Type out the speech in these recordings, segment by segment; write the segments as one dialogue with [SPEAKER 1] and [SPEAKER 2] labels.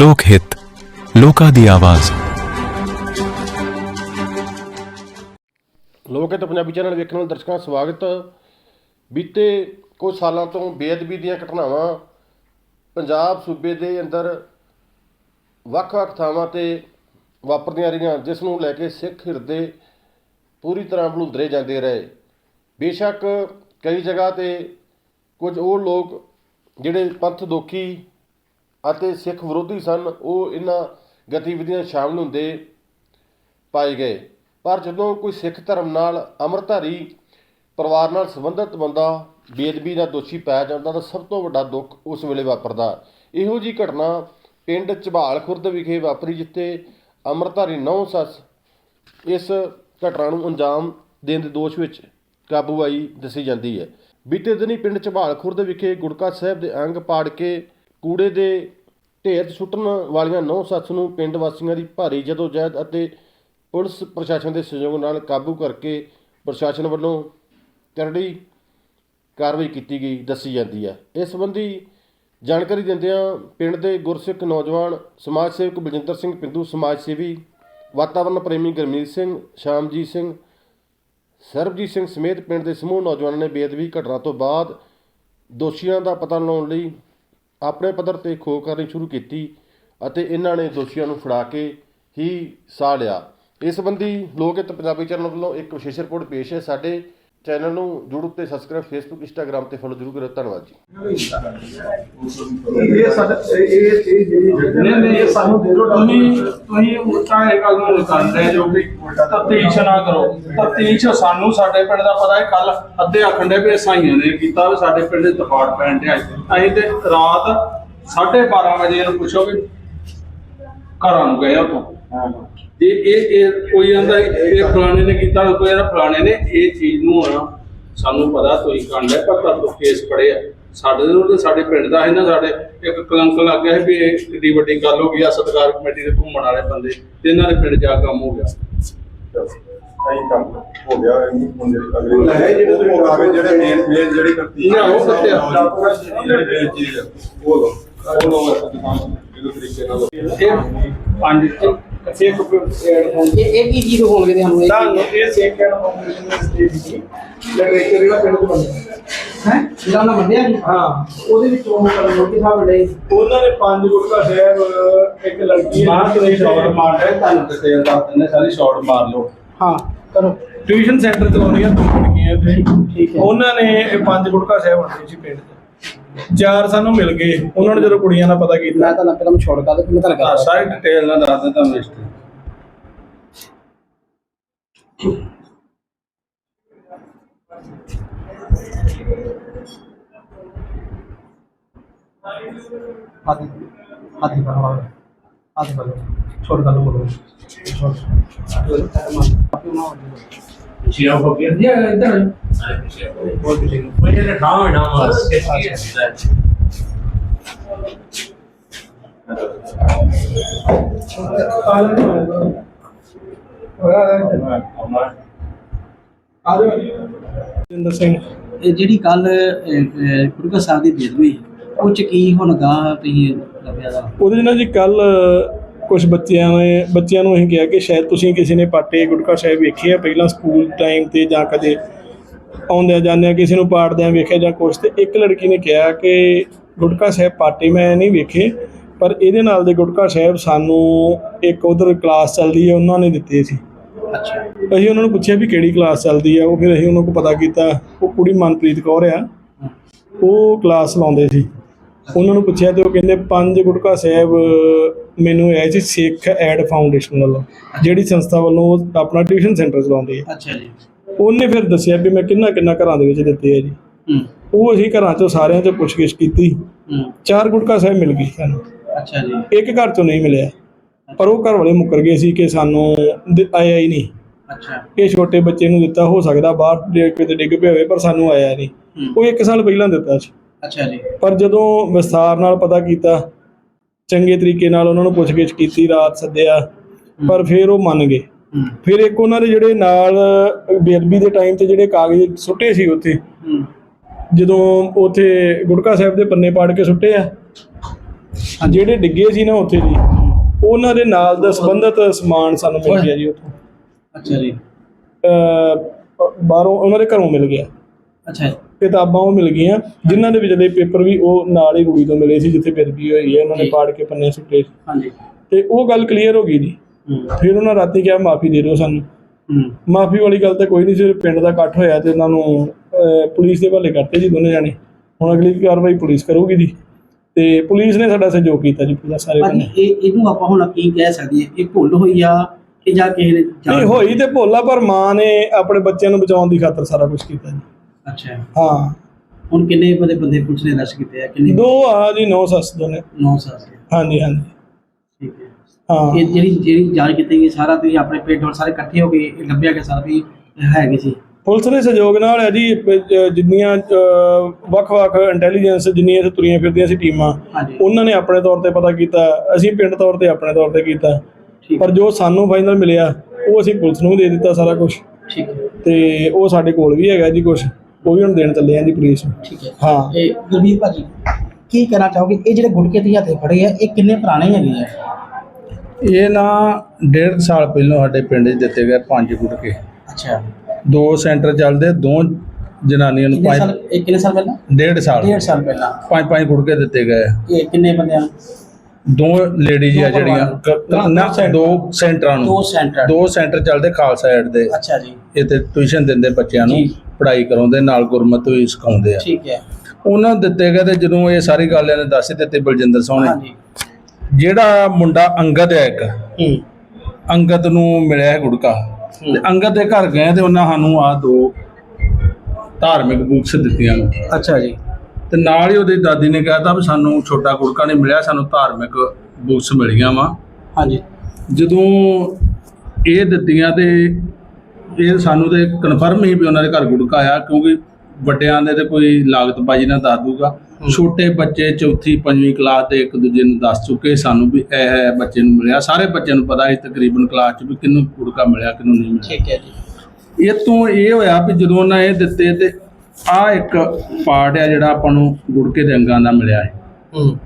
[SPEAKER 1] ਲੋਕ ਹਿੱਤ, ਲੋਕਾਂ ਦੀ ਆਵਾਜ਼।
[SPEAKER 2] ਲੋਕ ਹਿੱਤ ਪੰਜਾਬੀ ਚੈਨਲ ਵੇਖਣ ਵਾਲੇ ਦਰਸ਼ਕਾਂ ਦਾ ਸਵਾਗਤ। ਬੀਤੇ ਕੁਝ ਸਾਲਾਂ ਤੋਂ ਬੇਅਦਬੀ ਦੀਆਂ ਘਟਨਾਵਾਂ ਪੰਜਾਬ ਸੂਬੇ ਦੇ ਅੰਦਰ ਵੱਖ-ਵੱਖ ਥਾਵਾਂ ਤੇ ਵਾਪਰਦੀਆਂ ਰਹੀਆਂ, ਜਿਸ ਨੂੰ ਲੈ ਕੇ ਸਿੱਖ ਹਿਰਦੇ ਪੂਰੀ ਤਰ੍ਹਾਂ ਭਲੂੰਦਰੇ ਜਾਂਦੇ ਰਹੇ। ਬੇਸ਼ੱਕ ਕਈ ਜਗ੍ਹਾ ਤੇ ਕੁਝ ਉਹ ਲੋਕ ਜਿਹੜੇ ਪੰਥ ਦੋਖੀ ਅਤੇ ਸਿੱਖ ਵਿਰੋਧੀ ਸਨ ਉਹ ਇਹਨਾਂ ਗਤੀਵਿਧੀਆਂ 'ਚ ਸ਼ਾਮਲ ਹੁੰਦੇ ਪਾਏ ਗਏ। ਪਰ ਜਦੋਂ ਕੋਈ ਸਿੱਖ ਧਰਮ ਨਾਲ ਅੰਮ੍ਰਿਤਧਾਰੀ ਪਰਿਵਾਰ ਨਾਲ ਸੰਬੰਧਿਤ ਬੰਦਾ ਬੇਦਬੀ ਦਾ ਦੋਸ਼ੀ ਪਾਇਆ ਜਾਂਦਾ ਤਾਂ ਸਭ ਤੋਂ ਵੱਡਾ ਦੁੱਖ ਉਸ ਵੇਲੇ ਵਾਪਰਦਾ। ਇਹੋ ਜੀ ਘਟਨਾ ਪਿੰਡ ਝਬਾਲ ਖੁਰਦ ਵਿਖੇ ਵਾਪਰੀ ਜਿੱਥੇ ਅੰਮ੍ਰਿਤਧਾਰੀ ਨੌ ਸੱਸ ਇਸ ਘਟਨਾ ਨੂੰ ਅੰਜਾਮ ਦੇਣ ਦੇ ਦੋਸ਼ ਵਿੱਚ ਕਾਬੂ ਆਈ ਦੱਸੀ ਜਾਂਦੀ ਹੈ। ਬੀਤੇ ਦਿਨੀ ਪਿੰਡ ਝਬਾਲ ਖੁਰਦ ਵਿਖੇ ਗੁੜਕਾ ਸਾਹਿਬ ਦੇ ਅੰਗ ਪਾੜ ਕੇ ਕੂੜੇ ਦੇ ਢੇਰ ਸੁੱਟਣ ਵਾਲੀਆਂ ਨੌ ਸੱਸ ਨੂੰ ਪਿੰਡ ਵਾਸੀਆਂ ਦੀ ਭਾਰੀ ਜਦੋਜਹਿਦ ਅਤੇ ਪੁਲਿਸ ਪ੍ਰਸ਼ਾਸਨ ਦੇ ਸਹਿਯੋਗ ਨਾਲ ਕਾਬੂ ਕਰਕੇ ਪ੍ਰਸ਼ਾਸਨ ਵੱਲੋਂ ਕਰੜੀ ਕਾਰਵਾਈ ਕੀਤੀ ਗਈ, ਦੱਸੀ ਜਾਂਦੀ ਹੈ। ਇਸ ਸੰਬੰਧੀ ਜਾਣਕਾਰੀ ਦਿੰਦਿਆਂ ਪਿੰਡ ਦੇ ਗੁਰਸਿੱਖ ਨੌਜਵਾਨ ਸਮਾਜ ਸੇਵਕ ਬਲਜਿੰਦਰ ਸਿੰਘ ਪਿੰਦੂ ਸਮਾਜ ਸੇਵੀ ਵਾਤਾਵਰਣ ਪ੍ਰੇਮੀ ਗਰਮੀਤ ਸਿੰਘ, ਸ਼ਾਮਜੀਤ ਸਿੰਘ, ਸਰਬਜੀਤ ਸਿੰਘ ਸਮੇਤ ਪਿੰਡ ਦੇ ਸਮੂਹ ਨੌਜਵਾਨਾਂ ਨੇ ਬੇਅਦਬੀ ਘਟਨਾ ਤੋਂ ਬਾਅਦ ਦੋਸ਼ੀਆਂ ਦਾ ਪਤਾ ਲਾਉਣ ਲਈ ਆਪਣੇ ਪੱਧਰ ਤੇ ਖੋਜ ਕਰਨੀ ਸ਼ੁਰੂ ਕੀਤੀ ਅਤੇ ਇਹਨਾਂ ਨੇ ਦੋਸ਼ੀਆਂ ਨੂੰ ਫੜਾ ਕੇ ਹੀ ਸਾਹ ਲਿਆ। ਇਸ ਸੰਬੰਧੀ ਲੋਕ ਹਿੱਤ ਪੰਜਾਬੀ ਚੈਨਲ ਵੱਲੋਂ ਇੱਕ ਵਿਸ਼ੇਸ਼ ਰਿਪੋਰਟ ਪੇਸ਼ ਹੈ। ਸਾਡੇ ਚੈਨਲ ਨੂੰ YouTube ਤੇ ਸਬਸਕ੍ਰਾਈਬ Facebook Instagram ਤੇ ਫੋਲੋ ਜ਼ਰੂਰ ਕਰਿਓ। ਧੰਨਵਾਦ ਜੀ।
[SPEAKER 3] ਇਹ ਸਾਡਾ ਇਹ ਇਹ ਜਿਹੜੀ ਨਹੀਂ ਨਹੀਂ ਇਹ ਸਾਨੂੰ ਦੇ ਦਿਓ
[SPEAKER 4] ਤੁਸੀਂ ਤੁਸੀਂ ਉਲਟਾ ਇਹ ਗੱਲ ਨੂੰ ਕਰਦੇ ਜੋ ਕਿ ਤਫਤੀਸ਼ ਨਾ ਕਰੋ। ਤਫਤੀਸ਼ ਸਾਨੂੰ ਸਾਡੇ ਪਿੰਡ ਦਾ ਪਤਾ ਹੈ ਕੱਲ ਅੱਧੇ ਆਖੰਡੇ ਵੀ ਸਾਈਆਂ ਨੇ ਕੀਤਾ ਵੀ ਸਾਡੇ ਪਿੰਡ ਦੇ ਤਫਾੜ ਪੈਣ ਤੇ ਆਏ। ਅਸੀਂ ਤੇ ਰਾਤ 12:30 ਵਜੇ ਇਹਨੂੰ ਪੁੱਛੋ ਵੀ ਘਰਾਂ ਨੂੰ ਗਏ ਉਤੋਂ ਜੇ ਇਹ ਇਹ ਕੋਈ ਆਂਦਾ ਇਹ ਫਲਾਣੇ ਨੇ ਕੀਤਾ ਕੋਈ ਆਂਦਾ ਫਲਾਣੇ ਨੇ ਇਹ ਚੀਜ਼ ਨੂੰ ਆ ਸਾਨੂੰ ਪਤਾ ਤੁਸੀਂ ਕਾਂਡ ਹੈ ਪਰ ਤੁਹਾਨੂੰ ਕੇਸ ਪੜਿਆ ਸਾਡੇ ਦੇ ਤੇ ਸਾਡੇ ਪਿੰਡ ਦਾ ਹੈ ਨਾ ਸਾਡੇ ਇੱਕ ਕਲੰਕ ਲੱਗ ਗਿਆ ਵੀ ਇਹ ਕਿੱਡੀ ਵੱਡੀ ਗੱਲ ਹੋ ਗਈ ਆ ਸਤਕਾਰ ਕਮੇਟੀ ਦੇ ਘੁੰਮਣ ਵਾਲੇ ਬੰਦੇ ਤੇ ਇਹਨਾਂ ਦੇ ਪਿੰਡ ਜਾ ਕੇ ਕੰਮ ਹੋ ਗਿਆ।
[SPEAKER 3] ਸਹੀ ਕੰਮ ਹੋ ਗਿਆ ਮੁੰਡੇ ਅਗਲੇ ਹੈ ਜਿਹੜੇ ਤੁਸੀਂ ਕਾਗਜ਼ ਜਿਹੜੇ ਮੇਨ ਮੇਨ ਜਿਹੜੀ ਕਰਤੀ
[SPEAKER 4] ਨਾ, ਉਹ ਆ?
[SPEAKER 3] ਜਿਹੜੀ ਚੀਜ਼ ਉਹ ਲੋ ਉਹ ਲੋ ਇਹਦੇ ਤਰੀਕੇ ਨਾਲ
[SPEAKER 4] ਇਹ ਪੰਜ ਇੱਕ ਹੈਡਫੋਨ
[SPEAKER 5] ਇਹ ਇਹ ਕੀ ਚੀਜ਼ ਹੋਣਗੇ ਤੇ ਸਾਨੂੰ ਇਹ
[SPEAKER 3] ਤੁਹਾਨੂੰ ਇਹ ਦੇ ਦੀ। ਲਿਟਰੇਚਰ ਪਿੰਡ ਤੋਂ
[SPEAKER 5] ਹੈ? ਜਿਹੜਾ ਉਹਨਾਂ ਮੰਨਿਆ ਜੀ।
[SPEAKER 3] ਹਾਂ।
[SPEAKER 5] ਉਹਦੇ ਵਿੱਚ ਉਹ ਮਤਲਬ ਮੋਟੀ ਸਾਹਿਬ ਡੇ
[SPEAKER 3] ਉਹਨਾਂ ਨੇ ਪੰਜ ਗੁਟਕਾ ਸਾਹਿਬ ਇੱਕ ਲੜਕੀ
[SPEAKER 4] ਬਾਹਰ ਤੋਂ ਸ਼ਾਟ ਮਾਰ ਰਿਹਾ ਤੁਹਾਨੂੰ ਡਿਟੇਲ ਦੱਸ ਦਿੰਦੇ ਸਾਰੀ ਸ਼ਾਟ ਮਾਰ ਲਓ।
[SPEAKER 5] ਹਾਂ ਕਰੋ।
[SPEAKER 3] ਟਿਊਸ਼ਨ ਸੈਂਟਰ ਚਲਾਉਂਦੀਆਂ ਦੋ ਕੁੜੀਆਂ ਤੇ
[SPEAKER 5] ਠੀਕ ਹੈ।
[SPEAKER 3] ਉਹਨਾਂ ਨੇ ਇਹ ਪੰਜ ਗੁਟਕਾ ਸਾਹਿਬ ਵੰਡੇ ਸੀ ਪਿੰਡ 'ਚ ਚਾਰ ਸਾਨੂੰ ਮਿਲ ਗਏ। ਉਹਨਾਂ ਨੇ ਜਦੋਂ ਕੁੜੀਆਂ ਦਾ ਪਤਾ ਕੀਤਾ।
[SPEAKER 5] ਮੈਂ ਤਾਂ ਪਹਿਲਾਂ ਛੋੜ ਕਾ ਤੇ ਫਿਰ ਮੈਂ ਤੁਹਾਨੂੰ
[SPEAKER 4] ਹਾਂ,
[SPEAKER 5] ਕਰਾਂ
[SPEAKER 4] ਸਾਰੀ ਡਿਟੇਲ ਨਾਲ ਦੱਸ ਦਿੰਦਾ ਤੁਹਾਨੂੰ ਲਿਸਟ
[SPEAKER 5] ਹੱਥ ਹੱਥ ਹੀ ਕਰਵਾ ਹੱਥ ਕਰ ਛੋੜ ਕਾ ਲੋ ਛੋੜ ਆਪੇ
[SPEAKER 6] mas?
[SPEAKER 3] ਜਿੰਦਰ ਸਿੰਘ
[SPEAKER 5] ਇਹ ਜਿਹੜੀ ਕੱਲ ਗੁਰਗਾ ਸਾਹਿਬ ਦੀ ਬੇਦਬੀ ਉਹ ਚ ਕੀ ਹੁਣ ਗਾ ਤੁਸੀਂ ਲੱਭਿਆ ਦਾ
[SPEAKER 7] ਉਹਦੇ ਨਾਲ ਜੀ ਕੱਲ ਕੁਝ ਬੱਚਿਆਂ ਨੇ ਬੱਚਿਆਂ ਨੂੰ ਅਸੀਂ ਕਿਹਾ ਕਿ ਸ਼ਾਇਦ ਤੁਸੀਂ ਕਿਸੇ ਨੇ ਪਾਟੇ ਗੁਟਕਾ ਸਾਹਿਬ ਵੇਖੇ ਆ ਪਹਿਲਾਂ ਸਕੂਲ ਟਾਈਮ ਤੇ ਜਾਂ ਕਦੇ ਆਉਂਦਿਆਂ ਜਾਂਦਿਆਂ ਕਿਸੇ ਨੂੰ ਪਾੜਦਿਆਂ ਵੇਖਿਆ ਜਾਂ ਕੁਛ ਤੇ ਇੱਕ ਲੜਕੀ ਨੇ ਕਿਹਾ ਕਿ ਗੁਟਕਾ ਸਾਹਿਬ ਪਾਟੇ ਮੈਂ ਨਹੀਂ ਵੇਖੇ ਪਰ ਇਹਦੇ ਨਾਲ ਦੇ ਗੁਟਕਾ ਸਾਹਿਬ ਸਾਨੂੰ ਇੱਕ ਉਧਰ ਕਲਾਸ ਚੱਲਦੀ ਹੈ ਉਹਨਾਂ ਨੇ ਦਿੱਤੇ ਸੀ।
[SPEAKER 5] ਅੱਛਾ।
[SPEAKER 7] ਅਸੀਂ ਉਹਨਾਂ ਨੂੰ ਪੁੱਛਿਆ ਵੀ ਕਿਹੜੀ ਕਲਾਸ ਚੱਲਦੀ ਆ ਉਹ ਫਿਰ ਅਸੀਂ ਉਹਨਾਂ ਕੋਲ ਪਤਾ ਕੀਤਾ ਉਹ ਕੁੜੀ ਮਨਪ੍ਰੀਤ ਕੌਰ ਆ ਉਹ ਕਲਾਸ ਲਾਉਂਦੇ ਸੀ। ਉਹਨਾਂ ਨੂੰ ਪੁੱਛਿਆ ਤੇ ਉਹ ਕਹਿੰਦੇ ਪੰਜ ਗੁਟਕਾ ਸਾਹਿਬ ਮੈਨੂੰ ਆਏ ਸੀ ਸਿੱਖ ਐਡ ਫਾਊਂਡੇਸ਼ਨ ਵੱਲੋਂ ਜਿਹੜੀ ਸੰਸਥਾ ਵੱਲੋਂ ਉਹ ਆਪਣਾ ਟਿਊਸ਼ਨ ਸੈਂਟਰ ਚਲਾਉਂਦੇ ਆ
[SPEAKER 5] ਅੱਛਾ ਜੀ।
[SPEAKER 7] ਉਹਨੇ ਫਿਰ ਦੱਸਿਆ ਵੀ ਮੈਂ ਕਿੰਨਾ ਕਿੰਨਾ ਘਰਾਂ ਦੇ ਵਿੱਚ ਦਿੱਤੇ ਆ ਜੀ।
[SPEAKER 5] ਹੂੰ।
[SPEAKER 7] ਉਹ ਅਸੀਂ ਘਰਾਂ ਚੋਂ ਸਾਰਿਆਂ ਚੋਂ ਪੁੱਛਗਿੱਛ ਕੀਤੀ।
[SPEAKER 5] ਹੂੰ।
[SPEAKER 7] ਚਾਰ ਗੁਟਕਾ ਸਾਹਿਬ ਮਿਲ ਗਈ ਸਾਨੂੰ।
[SPEAKER 5] ਅੱਛਾ ਜੀ।
[SPEAKER 7] ਇੱਕ ਘਰ ਚੋਂ ਨਹੀਂ ਮਿਲਿਆ। ਪਰ ਉਹ ਘਰ ਵਾਲੇ ਮੁੱਕਰ ਗਏ ਸੀ ਕਿ ਸਾਨੂੰ ਆਇਆ ਹੀ ਨਹੀਂ।
[SPEAKER 5] ਅੱਛਾ।
[SPEAKER 7] ਇਹ ਛੋਟੇ ਬੱਚੇ ਨੂੰ ਦਿੱਤਾ ਹੋ ਸਕਦਾ ਬਾਹਰ ਕਿਤੇ ਡਿੱਗ ਪਿਆ ਹੋਵੇ ਪਰ ਸਾਨੂੰ ਆਇਆ ਨਹੀਂ।
[SPEAKER 5] ਹੂੰ।
[SPEAKER 7] ਉਹ ਇੱਕ ਸਾਲ ਪਹਿਲਾਂ ਦਿੱਤਾ ਸੀ।
[SPEAKER 5] ਅੱਛਾ ਜੀ।
[SPEAKER 7] ਪਰ ਜਦੋਂ ਵਿਸਥਾਰ ਨਾਲ ਪਤਾ ਕੀਤਾ ਚੰਗੇ ਤਰੀਕੇ ਨਾਲ ਉਹਨਾਂ ਨੂੰ ਪੁੱਛਗਿੱਛ ਕੀਤੀ ਰਾਤ ਸੱਦਿਆ ਪਰ ਫਿਰ ਉਹ ਮੰਨ ਗਏ। ਫਿਰ ਇੱਕ ਉਹਨਾਂ ਦੇ ਜਿਹੜੇ ਨਾਲ ਬੇਅਦਬੀ ਦੇ ਟਾਈਮ ਤੇ ਜਿਹੜੇ ਕਾਗਜ਼ ਸੁੱਟੇ ਸੀ ਉੱਥੇ ਜਦੋਂ ਉੱਥੇ ਗੁਟਕਾ ਸਾਹਿਬ ਦੇ ਪੰਨੇ ਪਾੜ ਕੇ ਸੁੱਟੇ ਆ ਜਿਹੜੇ ਡਿੱਗੇ ਸੀ ਨਾ ਉੱਥੇ ਜੀ ਉਹਨਾਂ ਦੇ ਨਾਲ ਦਾ ਸੰਬੰਧਿਤ ਸਮਾਨ ਸਾਨੂੰ ਮਿਲ ਗਿਆ ਜੀ ਉੱਥੋਂ।
[SPEAKER 5] ਅੱਛਾ ਜੀ।
[SPEAKER 7] ਬਾਹਰੋਂ ਉਹਨਾਂ ਦੇ ਘਰੋਂ ਮਿਲ ਗਿਆ।
[SPEAKER 5] ਅੱਛਾ ਜੀ।
[SPEAKER 7] ਕਿਤਾਬਾਂ ਉਹ ਮਿਲ ਗਈਆਂ ਜਿਨ੍ਹਾਂ ਦੇ ਵਿਚਲੇ ਪੇਪਰ ਵੀ ਉਹ ਨਾਲ ਹੀ ਕੁੜੀ ਤੋਂ ਮਿਲੇ ਸੀ ਜਿੱਥੇ ਬੇਦਬੀ ਹੋਈ ਹੈ ਉਹਨਾਂ ਨੇ। ਪਾੜ ਕੇ ਪੰਨੇ ਸੁੱਟੇ।
[SPEAKER 5] ਹਾਂਜੀ।
[SPEAKER 7] ਤੇ ਉਹ ਗੱਲ ਕਲੀਅਰ ਹੋ ਗਈ ਜੀ। ਫਿਰ ਉਹਨਾਂ ਰਾਤੀ ਕਿਹਾ ਮਾਫੀ ਦੇ ਦਿਓ ਸਾਨੂੰ। ਮਾਫੀ ਵਾਲੀ ਗੱਲ ਤਾਂ ਕੋਈ ਨਹੀਂ ਸੀ ਪਿੰਡ ਦਾ ਇਕੱਠ ਹੋਇਆ ਤੇ ਉਹਨਾਂ ਨੂੰ ਪੁਲਿਸ ਦੇ ਹਵਾਲੇ ਕਰਤੇ ਜੀ ਦੋਨੇ ਜਾਣੇ। ਹੁਣ ਅਗਲੀ ਕਾਰਵਾਈ ਪੁਲਿਸ ਕਰੂਗੀ ਜੀ। ਤੇ ਪੁਲਿਸ ਨੇ ਸਾਡਾ ਸਹਿਯੋਗ ਕੀਤਾ ਜੀ ਪੂਰਾ ਸਾਰੇ ਬੰਨੇ।
[SPEAKER 5] ਇਹ ਇਹਨੂੰ ਆਪਾਂ ਹੁਣ ਕੀ ਕਹਿ ਸਕਦੇ ਹਾਂ ਇਹ ਭੁੱਲ ਹੋਈ ਆ ਕਿ ਜਾਂ ਕਿਸੇ ਨੇ
[SPEAKER 7] ਨਹੀਂ ਹੋਈ ਤੇ ਭੋਲਾ ਪਰ ਮਾਂ ਨੇ ਆਪਣੇ ਬੱਚਿਆਂ ਨੂੰ ਬਚਾਉਣ ਦੀ ਖਾਤਰ ਸਾਰਾ ਕੁਝ ਕੀਤਾ ਜੀ।
[SPEAKER 5] ਅੱਛਾ।
[SPEAKER 7] ਹਾਂ।
[SPEAKER 5] ਹੁਣ ਕਿੰਨੇ ਬੰਦੇ ਬੰਦੇ ਪੁਲਿਸ ਨੇ ਅਰੈਸਟ ਕੀਤੇ ਆ ਕਿੰਨੇ?
[SPEAKER 7] ਦੋ ਆ ਜੀ ਨੌ ਸੱਸ ਦੋਨੇ
[SPEAKER 5] 9 ਸਾਲ ਦੇ
[SPEAKER 7] ਹਾਂਜੀ ਹਾਂਜੀ।
[SPEAKER 5] ਠੀਕ ਹੈ।
[SPEAKER 7] ਹਾਂ।
[SPEAKER 5] ਇਹ ਜਿਹੜੀ ਜਿਹੜੀ ਜਾਂਚ ਕੀਤੀ ਗਈ ਸਾਰਾ ਤੁਸੀਂ ਆਪਣੇ ਪਿੰਡ ਵਾਲੇ ਸਾਰੇ ਇਕੱਠੇ ਹੋ ਕੇ ਇਹ ਲੱਭਿਆ ਕਿ ਸਾਰਾ ਵੀ ਹੈਗੇ ਸੀ?
[SPEAKER 7] ਪੁਲਿਸ ਦੇ ਸਹਿਯੋਗ ਨਾਲ ਹੈ ਜੀ ਅਹ, ਜਿੰਨੀਆਂ ਅਹ, ਵੱਖ-ਵੱਖ ਇੰਟੈਲੀਜੈਂਸ ਜਿੰਨੀਆਂ ਇੱਥੇ ਤੁਰੀਆਂ ਫਿਰਦੀਆਂ ਸੀ ਟੀਮਾਂ
[SPEAKER 5] ਹਾਂਜੀ।
[SPEAKER 7] ਉਹਨਾਂ ਨੇ ਆਪਣੇ ਤੌਰ ਤੇ ਪਤਾ ਕੀਤਾ ਅਸੀਂ ਪਿੰਡ ਤੌਰ ਤੇ ਆਪਣੇ ਤੌਰ ਤੇ ਕੀਤਾ।
[SPEAKER 5] ਠੀਕ।
[SPEAKER 7] ਪਰ ਜੋ ਸਾਨੂੰ ਫਾਈਨਲ ਮਿਲਿਆ ਉਹ ਅਸੀਂ ਪੁਲਿਸ ਨੂੰ ਵੀ ਦੇ ਦਿੱਤਾ ਸਾਰਾ ਕੁਝ
[SPEAKER 5] ਠੀਕ ਹੈ।
[SPEAKER 7] ਤੇ ਉਹ ਸਾਡੇ ਕੋਲ ਵੀ ਹੈਗਾ ਜੀ ਕੁਝ ਉਹ ਵੀ ਹੁਣ ਦੇਣ ਚੱਲੇ ਆ ਜੀ ਪੁਲਿਸ ਨੂੰ।
[SPEAKER 5] ਠੀਕ ਹੈ।
[SPEAKER 7] ਹਾਂ।
[SPEAKER 5] ਇਹ ਗੁਰਵੀਰ ਭਾਜੀ ਕੀ ਕਹਿਣਾ ਚਾਹੋਗੇ? ਇਹ ਜਿਹੜੇ ਗੁਟਕੇ ਤੇ ਹੱਥੇ ਫੜੇ ਆ ਇਹ ਕਿੰਨੇ ਪੁਰਾਣੇ ਹੈਗੇ ਆ?
[SPEAKER 4] ਇਹ ਨਾ ਡੇਢ ਸਾਲ ਪਹਿਲਾਂ ਸਾਡੇ ਪਿੰਡ 'ਚ ਦਿੱਤੇ ਗਏ ਪੰਜ ਗੁਟਕੇ।
[SPEAKER 5] ਅੱਛਾ।
[SPEAKER 4] ਦੋ ਸੈਂਟਰ ਚੱਲਦੇ ਦੋ ਜਨਾਨੀਆਂ ਨੂੰ
[SPEAKER 5] ਕਿੰਨੇ
[SPEAKER 4] ਪੰਜ
[SPEAKER 5] ਸਾਲ ਇਹ ਕਿੰਨੇ ਸਾਲ ਪਹਿਲਾਂ?
[SPEAKER 4] ਡੇਢ ਸਾਲ।
[SPEAKER 5] ਡੇਢ ਸਾਲ ਪਹਿਲਾਂ।
[SPEAKER 4] ਪੰਜ ਪੰਜ ਗੁਟਕੇ ਦਿੱਤੇ ਗਏ।
[SPEAKER 5] ਇਹ ਕਿੰਨੇ ਬੰਦਿਆਂ ਨੂੰ?
[SPEAKER 4] ਦੋ ਲੇਡੀਜ਼ ਆ
[SPEAKER 5] ਦੋ
[SPEAKER 4] ਜਿਹੜੀਆਂ।
[SPEAKER 5] ਪਰਿਵਾਰ
[SPEAKER 4] ਕ- ਨਾ ਦੋ ਸੈਂਟਰਾਂ। ਨੂੰ।
[SPEAKER 5] ਦੋ ਸੈਂਟਰ।
[SPEAKER 4] ਦੋ ਸੈਂਟਰ ਚੱਲਦੇ ਖਾਲਸਾ ਐਡ ਦੇ।
[SPEAKER 5] ਅੱਛਾ ਜੀ।
[SPEAKER 4] ਇੱਥੇ ਟਿਊਸ਼ਨ ਦਿੰਦੇ ਬੱਚਿਆਂ ਨੂੰ।
[SPEAKER 5] ਜੀ।
[SPEAKER 4] ਪੜ੍ਹਾਈ ਕਰਾਉਂਦੇ ਨਾਲ ਗੁਰਮਤ ਵੀ ਸਿਖਾਉਂਦੇ ਆ।
[SPEAKER 5] ਠੀਕ ਹੈ।
[SPEAKER 4] ਉਹਨਾਂ ਨੂੰ ਦਿੱਤੇ ਗਏ ਤੇ ਜਦੋਂ ਇਹ ਸਾਰੀ ਗੱਲ ਇਹਨੇ ਦੱਸ ਦਿੱਤੀ ਬਲਜਿੰਦਰ
[SPEAKER 5] ਹਾਂਜੀ।
[SPEAKER 4] ਜਿਹੜਾ ਮੁੰਡਾ ਅੰਗਦ ਹੈ ਇੱਕ ਅੰਗਦ ਨੂੰ ਮਿਲਿਆ ਹੈ ਗੁੜਕਾ। ਤੇ ਅੰਗਦ ਦੇ ਘਰ ਗਏ ਤੇ ਉਹਨਾਂ ਸਾਨੂੰ ਆ ਦੋ ਧਾਰਮਿਕ ਬੁੱਕਸ ਦਿੱਤੀਆਂ। ਨੇ
[SPEAKER 5] ਅੱਛਾ ਜੀ।
[SPEAKER 4] ਤੇ ਨਾਲ ਹੀ ਉਹਦੀ ਦਾਦੀ ਨੇ ਕਹਿਤਾ ਵੀ ਸਾਨੂੰ ਛੋਟਾ ਗੁੜਕਾ ਨਹੀਂ ਮਿਲਿਆ ਸਾਨੂੰ ਧਾਰਮਿਕ ਬੁੱਕਸ ਮਿਲੀਆਂ ਵਾ।
[SPEAKER 5] ਹਾਂਜੀ।
[SPEAKER 4] ਜਦੋਂ ਇਹ ਦਿੱਤੀਆਂ ਤੇ ਇਹ ਸਾਨੂੰ ਤੇ ਕਨਫਰਮ ਹੀ ਵੀ ਉਹਨਾਂ ਦੇ ਘਰ ਗੁੜਕਾ ਆਇਆ ਕਿਉਂਕਿ ਵੱਡਿਆਂ ਦੇ ਤੇ ਕੋਈ ਲਾਗਤ ਬਾਜੀ ਨਾ ਦੱਸ ਦੂਗਾ ਛੋਟੇ ਬੱਚੇ ਚੌਥੀ ਪੰਜਵੀਂ ਕਲਾਸ ਦੇ ਇੱਕ ਦੂਜੇ ਨੂੰ ਦੱਸ ਚੁੱਕੇ ਸਾਨੂੰ ਵੀ ਇਹ ਹੈ ਬੱਚੇ ਨੂੰ ਮਿਲਿਆ। ਸਾਰੇ ਬੱਚਿਆਂ ਨੂੰ ਪਤਾ ਹੈ ਤਕਰੀਬਨ ਕਲਾਸ 'ਚ ਵੀ ਕਿਹਨੂੰ ਗੁੜਕਾ ਮਿਲਿਆ ਕਿਹਨੂੰ ਨਹੀਂ ਮਿਲਿਆ।
[SPEAKER 5] ਠੀਕ ਹੈ ਜੀ।
[SPEAKER 4] ਇਹ ਤੋਂ ਇਹ ਹੋਇਆ ਵੀ ਜਦੋਂ ਉਹਨਾਂ ਇਹ ਦਿੱਤੇ ਤੇ ਆ ਇੱਕ ਪਾਰਟ ਆ ਜਿਹੜਾ ਆਪਾਂ ਨੂੰ ਗੁੜਕੇ ਦੇ ਅੰਗਾਂ ਦਾ ਮਿਲਿਆ ਹੈ।
[SPEAKER 5] ਹੂੰ।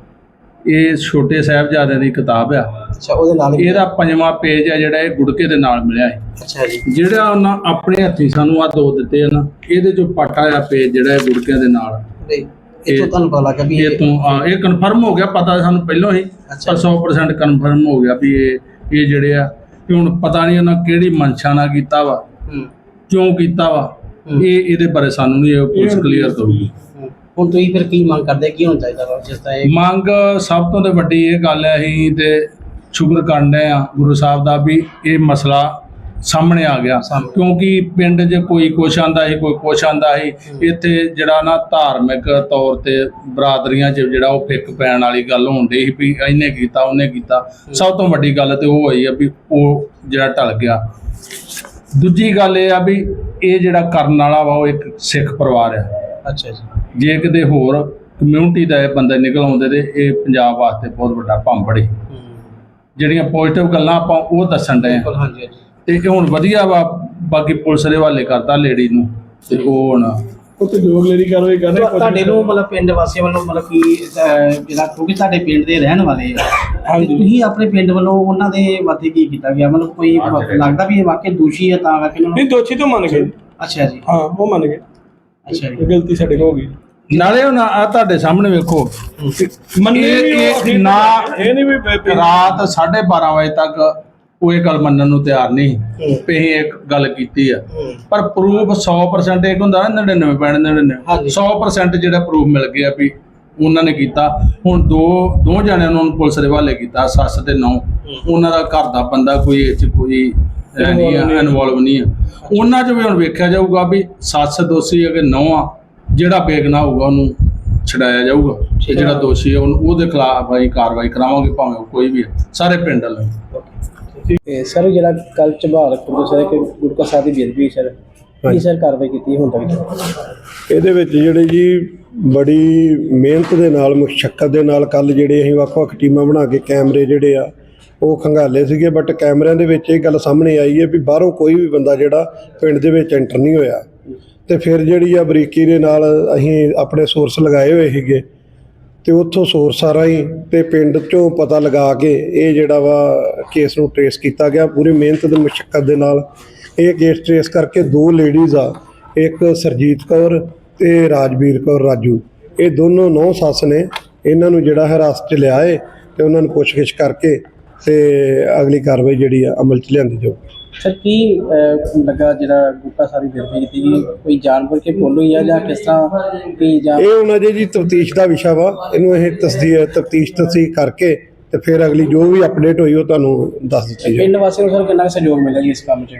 [SPEAKER 4] ਇਹ ਛੋਟੇ ਸਾਹਿਬਜ਼ਾਦੇ ਦੀ ਕਿਤਾਬ ਆ।
[SPEAKER 5] ਅੱਛਾ ਉਹਦੇ ਨਾਲ ਹੀ
[SPEAKER 4] ਇਹਦਾ ਪੰਜਵਾਂ ਪੇਜ ਆ ਜਿਹੜਾ ਇਹ ਗੁੜਕੇ ਦੇ ਨਾਲ ਮਿਲਿਆ ਹੈ
[SPEAKER 5] ਅੱਛਾ ਜੀ
[SPEAKER 4] ਜਿਹੜਾ ਉਹਨਾਂ ਆਪਣੇ ਹੱਥੀਂ ਸਾਨੂੰ ਆ ਦੋ ਦਿੱਤੇ ਆ ਨਾ ਇਹਦੇ ਚੋਂ ਪਾਟਾ ਆ ਪੇਜ ਜਿਹੜਾ ਇਹ ਗੁੜਕਿਆਂ ਦੇ ਨਾਲ
[SPEAKER 5] ਨਹੀਂ
[SPEAKER 4] ਇਹ-
[SPEAKER 5] ਤੁਹਾਨੂੰ ਪਤਾ ਲੱਗਾ ਵੀ
[SPEAKER 4] ਇਹ ਤੋਂ ਹਾਂ ਇਹ ਕਨਫਰਮ ਹੋ ਗਿਆ ਪਤਾ ਸਾਨੂੰ ਪਹਿਲਾਂ ਹੀ
[SPEAKER 5] ਅੱਛਾ।
[SPEAKER 4] ਪਰ 100% ਕਨਫਰਮ ਹੋ ਗਿਆ ਵੀ ਇਹ ਇਹ ਜਿਹੜੇ ਆ ਕਿ ਹੁਣ ਪਤਾ ਨਹੀਂ ਉਹਨਾਂ ਕਿਹੜੀ ਮਨਸ਼ਾ ਨਾਲ ਕੀਤਾ ਵਾ
[SPEAKER 5] ਹੂੰ
[SPEAKER 4] ਕਿਉਂ ਕੀਤਾ ਵਾ
[SPEAKER 5] ਹੂੰ।
[SPEAKER 4] ਇਹ ਇਹਦੇ ਬਾਰੇ ਸਾਨੂੰ ਨਹੀਂ ਇਹ ਪੁਲਿਸ ਕਲੀਅਰ ਕਰੂਗੀ
[SPEAKER 5] ਹੂੰ। ਹੁਣ ਤੁਸੀਂ ਫਿਰ ਕੀ ਮੰਗ ਕਰਦੇ ਕੀ ਹੋਣਾ ਚਾਹੀਦਾ ਵਾ ਜਿਸ ਤਰ੍ਹਾਂ ਇਹ
[SPEAKER 4] ਮੰਗ ਸਭ ਤੋਂ ਤੇ ਵੱਡੀ ਇਹ ਗੱਲ ਹੈ ਅਸੀਂ ਤੇ ਸ਼ੁਕਰ ਕਰਦੇ ਆ ਗੁਰੂ ਸਾਹਿਬ ਦਾ ਵੀ ਇਹ ਮਸਲਾ ਸਾਹਮਣੇ ਆ ਗਿਆ। ਕਿਉਂਕਿ ਪਿੰਡ 'ਚ ਕੋਈ ਕੁਛ ਆਂਦਾ ਸੀ ਕੋਈ ਕੁਛ ਆਂਦਾ ਸੀ ਇੱਥੇ ਜਿਹੜਾ ਨਾ ਧਾਰਮਿਕ ਤੌਰ ਤੇ ਬਰਾਦਰੀਆਂ 'ਚ ਜਿਹੜਾ ਉਹ ਫਿੱਕ ਪੈਣ ਵਾਲੀ ਗੱਲ ਹੁੰਦੀ ਸੀ ਵੀ ਇਹਨੇ ਕੀਤਾ ਉਹਨੇ ਕੀਤਾ। ਸਭ ਤੋਂ ਵੱਡੀ ਗੱਲ ਤੇ ਉਹ ਹੋਈ ਆ ਵੀ ਉਹ ਜਿਹੜਾ ਢਲ ਗਿਆ। ਦੂਜੀ ਗੱਲ ਇਹ ਆ ਵੀ ਇਹ ਜਿਹੜਾ ਕਰਨ ਵਾਲਾ ਵਾ ਉਹ ਇੱਕ ਸਿੱਖ ਪਰਿਵਾਰ ਆ।
[SPEAKER 5] ਅੱਛਾ ਜੀ।
[SPEAKER 4] ਜੇ ਕਿਤੇ ਹੋਰ ਕਮਿਊਨਿਟੀ ਦਾ ਇਹ ਬੰਦੇ ਨਿਕਲ ਆਉਂਦੇ ਤੇ ਇਹ ਪੰਜਾਬ ਵਾਸਤੇ ਬਹੁਤ ਵੱਡਾ ਭੰਬੜੀ ਜਿਹੜੀਆਂ ਪੋਜ਼ਿਟਿਵ ਗੱਲਾਂ ਆਪਾਂ ਉਹ ਦੱਸਣ ਡਏ
[SPEAKER 5] ਬਿਲਕੁਲ
[SPEAKER 4] ਆ
[SPEAKER 5] ਹਾਂਜੀ।
[SPEAKER 4] ਤੇ ਇਹ ਹੁਣ ਵਧੀਆ ਵਾ ਬਾਕੀ ਪੁਲਿਸ ਦੇ ਹਵਾਲੇ ਕਰਤਾ ਲੇਡੀ ਨੂੰ। ਤੇ ਉਹ ਹੁਣ
[SPEAKER 7] ਉਹ ਤੇ ਜੋ ਅਗਲੇਰੀ ਕਾਰਵਾਈ ਕਰ ਰਹੇ
[SPEAKER 5] ਤੁਹਾ- ਤੁਹਾਡੇ ਨੂੰ ਮਤਲਬ ਪਿੰਡ ਵਾਸੀਆਂ ਵੱਲੋਂ ਮਤਲਬ ਕਿ ਅਹ, ਜਿਹੜਾ ਕਿਉਂਕਿ ਤੁਹਾਡੇ ਪਿੰਡ ਦੇ ਰਹਿਣ ਵਾਲੇ ਆ ਤੇ। ਤੁਸੀਂ ਆਪਣੇ ਪਿੰਡ ਵੱਲੋਂ ਉਹਨਾਂ ਦੇ ਵਾਸਤੇ ਕੀ ਕੀਤਾ ਗਿਆ? ਮਤਲਬ ਕੋਈ ਲੱਗਦਾ ਵੀ ਇਹ ਵਾਕਈ ਦੋਸ਼ੀ ਹੈ ਤਾਂ ਕਰਕੇ ਉਹਨਾਂ
[SPEAKER 7] ਨਹੀਂ
[SPEAKER 5] ਨੂੰ
[SPEAKER 7] ਦੋਸ਼ੀ ਤੋਂ ਮੰਨ ਗਏ।
[SPEAKER 5] ਅੱਛਾ ਜੀ।
[SPEAKER 7] ਹਾਂ ਉਹ ਮੰਨ ਗਏ।
[SPEAKER 5] ਅੱਛਾ ਜੀ।
[SPEAKER 7] ਇਹ ਗਲਤੀ ਸਾਡੇ ਕੋਲ ਹੋ ਗਈ।
[SPEAKER 4] ਨਾਲੇ ਹੁਣ ਆ ਤੁਹਾਡੇ ਸਾਹਮਣੇ ਵੇਖੋ
[SPEAKER 7] ਮੰਨੇ
[SPEAKER 4] ਇਹ-
[SPEAKER 7] ਉਹ
[SPEAKER 4] ਨਾ
[SPEAKER 7] ਤੱਕ ਇਹ ਨਹੀਂ ਵੀ
[SPEAKER 4] ਰਾਤ 12:30 ਵਜੇ ਤੱਕ ਉਹ ਇਹ ਗੱਲ ਮੰਨਣ ਨੂੰ ਤਿਆਰ ਨਹੀਂ
[SPEAKER 5] ਹੂੰ।
[SPEAKER 4] ਅਸੀਂ ਇੱਕ ਗੱਲ ਕੀਤੀ ਆ
[SPEAKER 5] ਹੂੰ।
[SPEAKER 4] ਪਰ ਪ੍ਰੂਫ 100% ਇੱਕ ਹੁੰਦਾ ਨਾ 99 ਪੈਣ 99
[SPEAKER 5] ਹਾਂਜੀ।
[SPEAKER 4] 100% ਜਿਹੜਾ ਪ੍ਰੂਫ ਮਿਲ ਗਿਆ ਵੀ ਉਹਨਾਂ ਨੇ ਕੀਤਾ ਹੁਣ ਦੋ ਦੋ ਜਣਿਆਂ ਨੂੰ ਪੁਲਿਸ ਦੇ ਹਵਾਲੇ ਕੀਤਾ ਸੱਸ ਤੇ ਨੌ ਉਹਨਾਂ ਦਾ ਘਰ ਦਾ ਬੰਦਾ ਕੋਈ ਇਹ ਚ ਕੋਈ ਨਹੀਂ। ਇਨਵੋਲਵ ਨਹੀਂ ਆ ਉਹਨਾਂ 'ਚ ਵੀ ਹੁਣ ਵੇਖਿਆ ਜਾਊਗਾ ਵੀ ਸੱਸ ਦੋਸ਼ੀ ਅਗੇ ਨੌ ਆ ਜਿਹੜਾ ਬੇਗਨਾ ਹੋਊਗਾ ਉਹਨੂੰ ਛਡਾਇਆ ਜਾਊਗਾ। ਤੇ ਜਿਹੜਾ ਦੋਸ਼ੀ ਹੈ ਉਹਨੂੰ ਉਹਦੇ ਖਿਲਾਫ ਅਸੀਂ ਕਾਰਵਾਈ ਕਰਾਵਾਂਗੇ ਭਾਵੇਂ ਉਹ ਕੋਈ ਵੀ ਹੈ। ਸਾਰੇ ਪਿੰਡ ਵਾਲੇ।
[SPEAKER 5] ਇਹ ਸਰ ਜਿਹੜਾ ਕੱਲ ਝਬਾਲ ਕੁਰਦੋ ਸਰ ਕਿ ਗੁਰਕਾ ਸਾਹਿਬ ਦੀ ਬੇਦਬੀ ਸਰ। ਕੀ ਸਰ ਕਾਰਵਾਈ ਕੀਤੀ ਹੁਣ ਤੱਕ?
[SPEAKER 8] ਇਹਦੇ ਵਿੱਚ ਜਿਹੜੇ ਜੀ ਬੜੀ ਮਿਹਨਤ ਦੇ ਨਾਲ ਮੁਸ਼ਕਲ ਦੇ ਨਾਲ ਕੱਲ ਜਿਹੜੇ ਅਸੀਂ ਵੱਖ-ਵੱਖ ਟੀਮਾਂ ਬਣਾ ਕੇ ਕੈਮਰੇ ਜਿਹੜੇ ਆ ਉਹ ਖੰਗਾਲੇ ਸੀਗੇ। ਬਟ ਕੈਮਰਿਆਂ ਦੇ ਵਿੱਚ ਇਹ ਗੱਲ ਸਾਹਮਣੇ ਆਈ ਹੈ ਵੀ ਬਾਹਰੋਂ ਕੋਈ ਵੀ ਬੰਦਾ ਜਿਹੜਾ ਪਿੰਡ ਦੇ ਵਿੱਚ ਐਂਟਰ ਨਹੀਂ ਹੋਇਆ। ਤੇ ਫਿਰ ਜਿਹੜੀ ਆ ਬਰੀਕੀ ਦੇ ਨਾਲ ਅਸੀਂ ਆਪਣੇ ਸੋਰਸ ਲਗਾਏ ਹੋਏ ਸੀਗੇ ਤੇ ਉੱਥੋਂ ਸੋਰਸਾਂ ਰਾਹੀਂ ਤੇ ਪਿੰਡ ਚੋਂ ਪਤਾ ਲਗਾ ਕੇ ਇਹ ਜਿਹੜਾ ਵਾ ਕੇਸ ਨੂੰ ਟਰੇਸ ਕੀਤਾ ਗਿਆ, ਪੂਰੀ ਮਿਹਨਤ ਤੇ ਮੁਸ਼ਕਲ ਦੇ ਨਾਲ ਇਹ ਕੇਸ ਟਰੇਸ ਕਰਕੇ ਦੋ ਲੇਡੀਜ਼ ਆ, ਇੱਕ ਸਰਜੀਤ ਕੌਰ ਤੇ ਰਾਜਵੀਰ ਕੌਰ ਰਾਜੂ। ਇਹ ਦੋਨੋਂ ਨੌ ਸੱਸ ਨੇ, ਇਹਨਾਂ ਨੂੰ ਜਿਹੜਾ ਹਿਰਾਸਤ 'ਚ ਲਿਆ ਏ ਤੇ ਉਹਨਾਂ ਨੂੰ ਪੁੱਛਗਿੱਛ ਕਰਕੇ ਤੇ ਅਗਲੀ ਕਾਰਵਾਈ ਜਿਹੜੀ ਆ ਅਮਲ 'ਚ ਲਿਆਂਦੀ ਜਾਊ
[SPEAKER 5] ਸਰ ਕੀ ਲੱਗਾ ਜਿਹੜਾ ਗੁੱਟਾ ਸਾਰੀ ਵੈਰੀਫਾਈ ਕੀਤੀ ਗਈ? ਕੋਈ ਜਾਣਬੁੱਝ ਕੇ ਭੁੱਲ ਹੋਈ ਆ ਜਾਂ ਕਿਸ ਤਰ੍ਹਾਂ ਕੀ ਜਾਂ
[SPEAKER 8] ਇਹ ਹੁਣ ਅਜੇ ਜੀ ਤਫਤੀਸ਼ ਦਾ ਵਿਸ਼ਾ ਵਾ। ਇਹਨੂੰ ਇਹ ਤਸਦੀਕ ਤਫਤੀਸ਼ ਤਸਦੀਕ ਕਰਕੇ ਤੇ ਫਿਰ ਅਗਲੀ ਜੋ ਵੀ ਅਪਡੇਟ ਹੋਈ ਉਹ ਤੁਹਾਨੂੰ ਦੱਸ ਦਿੱਤੀ ਜਾਊ।
[SPEAKER 5] ਪਿੰਡ ਵਾਸੀਆਂ ਨੂੰ ਸਰ ਕਿੰਨਾ ਸਹਿਯੋਗ ਮਿਲਿਆ ਜੀ ਇਸ ਕੰਮ 'ਚ?